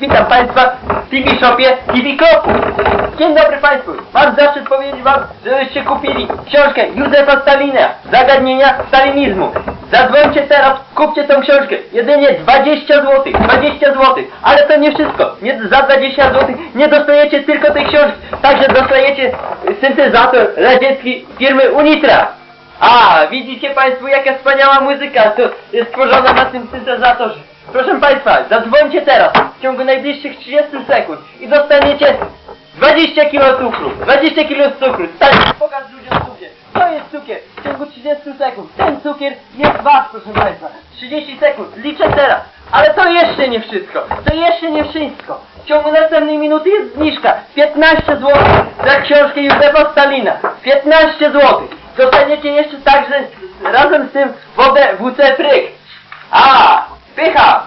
Witam Państwa w TV Shopie TV Klopu. Dzień dobry Państwu. Mam zaszczyt powiedzieć Wam, żebyście kupili książkę Józefa Stalina Zagadnienia stalinizmu. Zadzwońcie teraz, kupcie tą książkę. Jedynie 20 zł. 20 zł. Ale to nie wszystko. Nie, za 20 zł nie dostajecie tylko tej książki. Także dostajecie syntezator radziecki firmy Unitra. A, widzicie Państwo jaka wspaniała muzyka to jest stworzona na tym syntezatorze. Proszę Państwa, zadzwońcie teraz w ciągu najbliższych 30 sekund i dostaniecie 20 kg cukru. 20 kg cukru. Tak, pokaż ludziom cukier. To jest cukier w ciągu 30 sekund. Ten cukier jest wasz, proszę Państwa. 30 sekund. Liczę teraz. Ale to jeszcze nie wszystko. To jeszcze nie wszystko. W ciągu następnej minuty jest zniżka. 15 zł za książkę Józefa Stalina. 15 zł. Dostaniecie jeszcze także razem z tym wodę WC Fryk. A, pycha!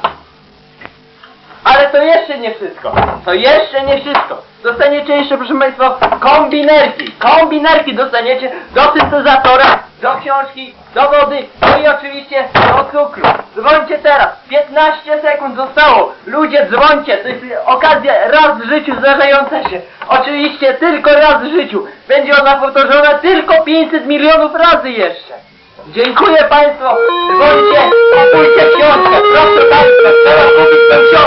Ale to jeszcze nie wszystko. To jeszcze nie wszystko. Dostaniecie jeszcze, proszę Państwa, kombinerki. Kombinerki dostaniecie do syntezatora, do książki, do wody, no i oczywiście do cukru. Dzwońcie teraz. 15 sekund zostało. Ludzie, dzwońcie. To jest okazja raz w życiu zdarzająca się. Oczywiście tylko raz w życiu. Będzie ona powtórzona tylko 500 milionów razy jeszcze. Dziękuję Państwu. Dzwońcie, kupujcie książkę. Proszę Państwa, trzeba kupić tę książkę.